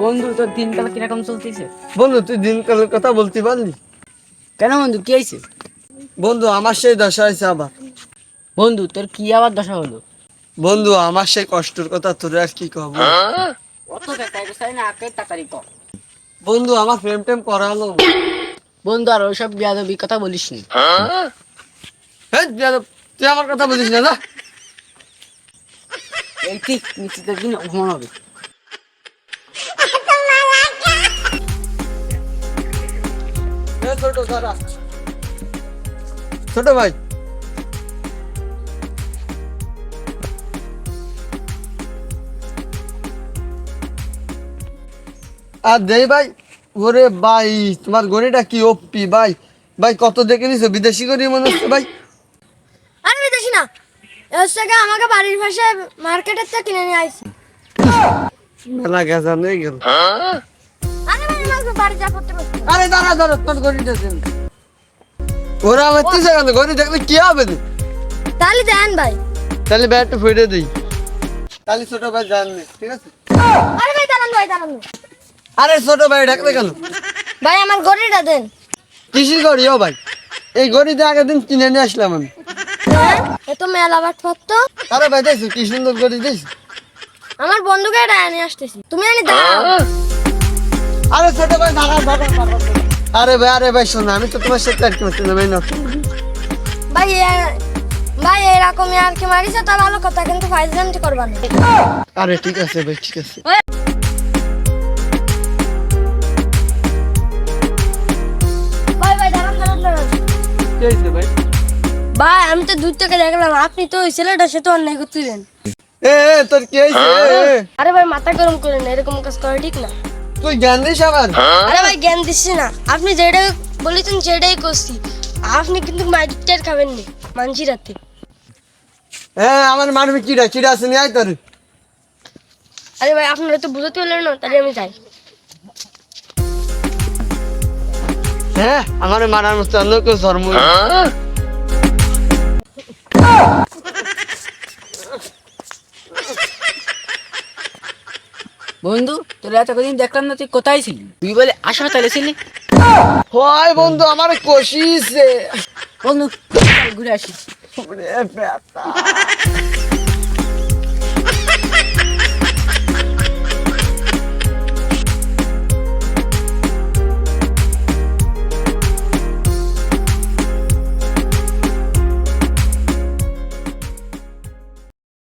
বন্ধু তোর দিনকাল কীরকম চলতেছে? বন্ধু তুই দিনকালের কথা বলতে পারলি? কেন বন্ধু কি হয়েছে? বন্ধু আমার সেই দশা হয়েছে আবার। বন্ধু তোর কি আবার দশা হলো? বন্ধু আমার সেই কষ্টের কথা তোর আর কি কব? না বন্ধু আমার প্রেম টেম করালো। বন্ধু আর ওইসব বিয়াদবি কথা বলিস নি তুই আমার কথা বলিস না না এই ঠিক নিশ্চিত দিন ঘুমানো হবে ছোট ভাই আর দেই ভাই ওরে ভাই তোমার গড়িটা কি ওপি ভাই? ভাই কত দেখে নিছো? বিদেশি গড়ি মনে হচ্ছে ভাই। আরে বিদেশি না। হচ্ছে গিয়ে আমাকে বাড়ির পাশে মার্কেটের থেকে কিনে নিয়ে আইছি। মেলা গেছা নিয়ে গেল। আরে ভাই আমাকে বাড়ি যা করতে আরে দাঁড়া দাঁড়া তোর গড়িটা দেন। ওরা আমার তিসে গেল গড়ি দেখলে কি হবে তাহলে দেন ভাই। তাহলে ব্যাটটা ফেটে দিই। তাহলে ছোট ভাই জানলে ঠিক আছে? আরে ভাই দাঁড়ান ভাই দাঁড়ান। আরে ছোট ভাই ডাকলে কেন? ভাই আমার গড়িটা দেন। কিসির গড়ি ও ভাই? এই গড়িতে আগের দিন কিনে নিয়ে আসলাম আমি। হ্যাঁ? এ তো মেলা বাট তো আরে ভাই দেখছ কি সুন্দর গড়ি দিয়েছি আমার বন্ধুকে এটা নিয়ে আসতেছি। তুমি আনি দাঁড়াও। আরে ছোট ভাই দাঁড়া দাঁড়া দাঁড়া। আরে ভাই আরে ভাই শোনো আমি তো তোমার সাথে আর কি করতে ভাই না ভাই ভাই এরকমই আর কি মারিছে তা ভালো কথা কিন্তু ফাইজলামটি করবা না। আরে ঠিক আছে ভাই ঠিক আছে। ভাই ভাই দাঁড়ান দাঁড়ান দাঁড়ান। ভাই? ভাই আমি তো দূর থেকে দেখলাম আপনি তো ওই ছেলেটার সাথে অন্যায় করছিলেন এ তোর কি হয়েছে? আরে ভাই মাথা গরম করেন না, এরকম কাজ করা ঠিক না। তুই জ্ঞান দিস আমার আরে ভাই জ্ঞান দিচ্ছি না। আপনি যেটা বলেছেন সেটাই করছি। আপনি কিন্তু মাইটার খাবেন নি মানছি রাতে। হ্যাঁ আমার মানবি চিড়া চিড়া আছে নিয়ে আয় তোর। আরে ভাই আপনারা তো বুঝতে পারলেন না তাহলে আমি যাই। হ্যাঁ আমার মারার মতো অন্য কেউ ধর্ম বন্ধু তোরা এত কদিন দেখলাম না তুই কোথায় ছিলি? তুই বলে হাসপাতালে ছিলি হয় বন্ধু আমার কষিছে বন্ধু ঘুরে আসি।